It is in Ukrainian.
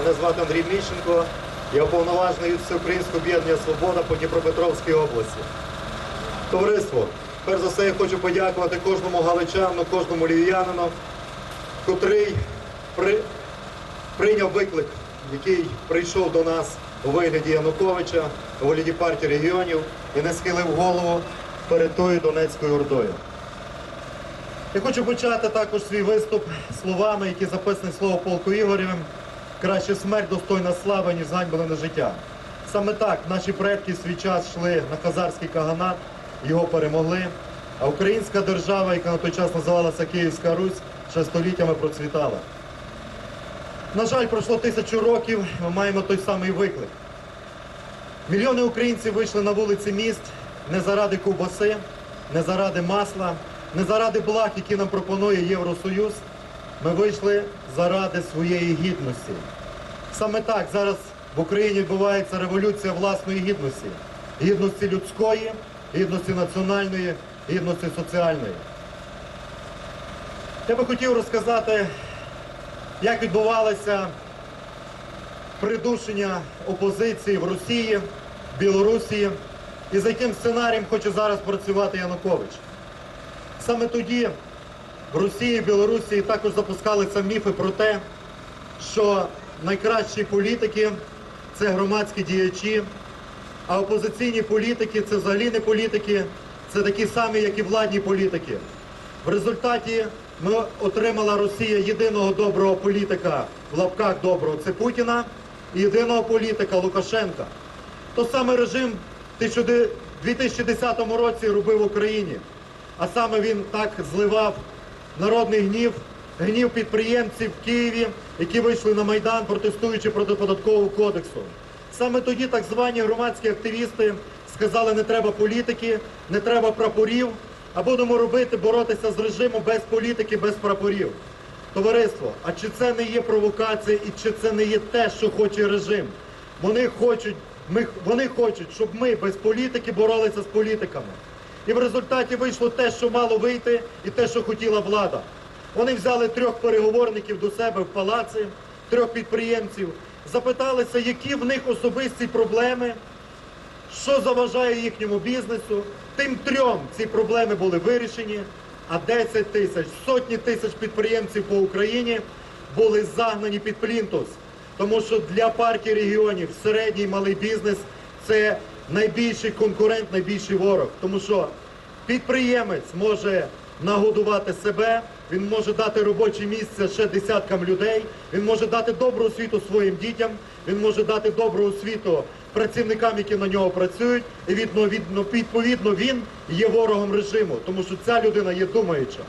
Мене звати Андрій Міщенко. Я уповноважений від Всеукраїнського об'єднання Свобода по Дніпропетровській області. Товариство, перш за все я хочу подякувати кожному галичану, кожному львів'янину, котрий при... прийняв виклик, який прийшов до нас у вигляді Януковича, у вигляді партії регіонів і не схилив голову перед тою Донецькою ордою. Я хочу почати також свій виступ словами, які записані слово полку Ігорєвим. Краще смерть достойна слави, ніж ганьблене життя. Саме так наші предки свій час йшли на Хазарський каганат, його перемогли. А українська держава, яка на той час називалася Київська Русь, ще століттями процвітала. На жаль, пройшло тисячу років, ми маємо той самий виклик. Мільйони українців вийшли на вулиці міст не заради ковбаси, не заради масла, не заради благ, які нам пропонує Євросоюз. Ми вийшли заради своєї гідності. Саме так зараз в Україні відбувається революція власної гідності. Гідності людської, гідності національної, гідності соціальної. Я би хотів розказати, як відбувалося придушення опозиції в Росії, в Білорусі і за яким сценарієм хоче зараз працювати Янукович. Саме тоді в Росії і Білорусі також запускалися міфи про те, що найкращі політики це громадські діячі, а опозиційні політики це взагалі не політики, це такі самі, як і владні політики. В результаті ми отримала Росія єдиного доброго політика в лапках доброго це Путіна і єдиного політика Лукашенка. То саме режим в 2010 році робив в Україні. А саме він так зливав народний гнів, гнів підприємців в Києві, які вийшли на Майдан, протестуючи проти податкового кодексу. Саме тоді так звані громадські активісти сказали, не треба політики, не треба прапорів, а будемо робити, боротися з режимом без політики, без прапорів. Товариство, а чи це не є провокація і чи це не є те, що хоче режим? Вони хочуть, ми, вони хочуть, щоб ми без політики боролися з політиками. І в результаті вийшло те, що мало вийти, і те, що хотіла влада. Вони взяли трьох переговорників до себе в палаці, трьох підприємців, запиталися, які в них особисті проблеми, що заважає їхньому бізнесу. Тим трьом ці проблеми були вирішені, а 10 тисяч, сотні тисяч підприємців по Україні були загнані під плінтус. Тому що для партії регіонів середній малий бізнес це найбільший конкурент, найбільший ворог. Тому що підприємець може нагодувати себе, він може дати робоче місце ще десяткам людей, він може дати добру освіту своїм дітям, він може дати добру освіту працівникам, які на нього працюють, і відповідно, він є ворогом режиму, тому що ця людина є думаюча.